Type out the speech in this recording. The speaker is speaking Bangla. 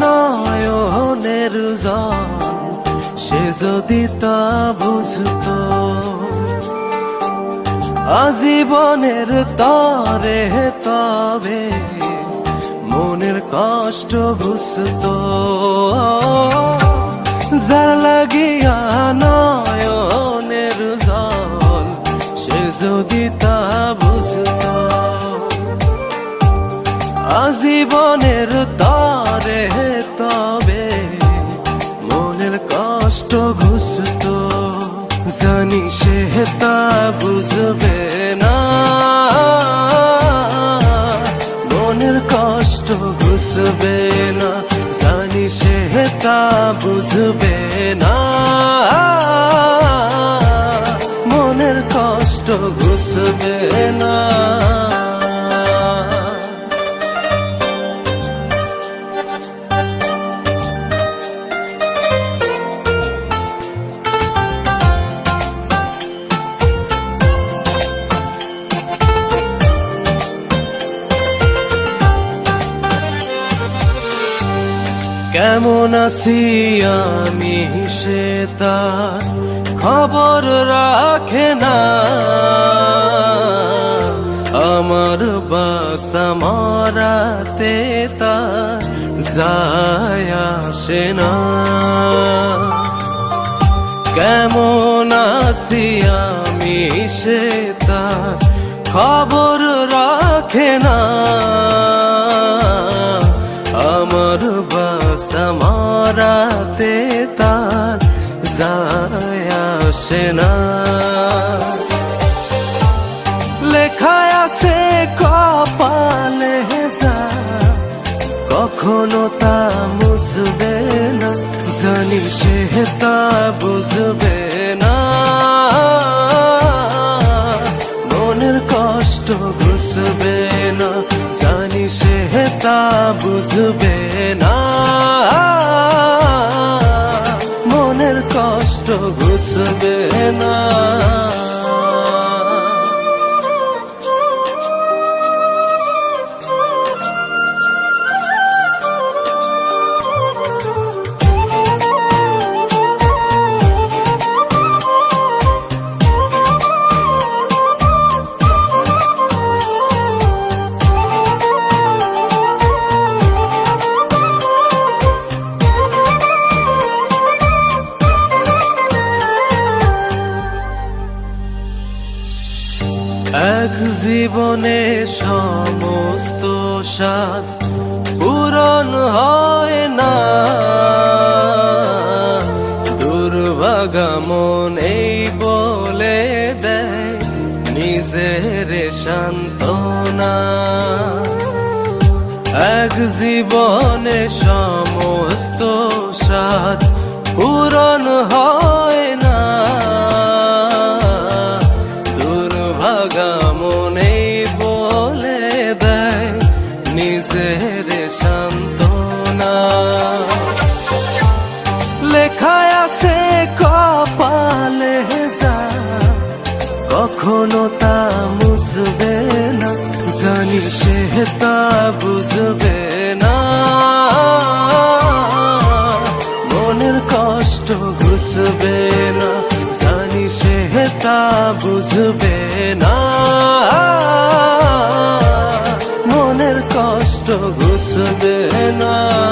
নয়নের জল সে যদি তা বুঝতো। আজীবনের তরে তবে মনের কষ্ট বুঝতো। যার লাগিয়া নয়নের জল সে যদি তা বুঝতো। আজীবনের তরে কষ্ট ঘুষত, জানি সে তা বুঝবে না। মনের কষ্ট ঘুষবে না, জানি সে তা বুঝবে না। মনের কষ্ট ঘুষবে কেমন আছি আমি সে তার খবর রাখে না। আমার বাসা মরাতে তার যায় না। কেমন আছি আমি সে তার খবর রাখে না। যায় আসে না লেখায় আছে কপালে যা কখনো তা মুসবে না। জানি সে তা বুঝবে না। মনের কষ্ট বুঝবে না। জানি সে তা বুঝবে না। ঘুষবে না জীবনে সমস্ত স্বাদ পূরণ হয় না। দুর্ভাগা মন এই বলে দেয়, নিজের সান্ত্বনা। এক জীবনে সমস্ত স্বাদ পূরণ হয় নিজের সান্ত্বনা। লেখায় আছে কপালে যা কখনো তা মুসবে না, জানি সে তা বুঝবে না। মনের কষ্ট ঘুষবে না, জানি সে তা বুঝবে না। গোসবে না।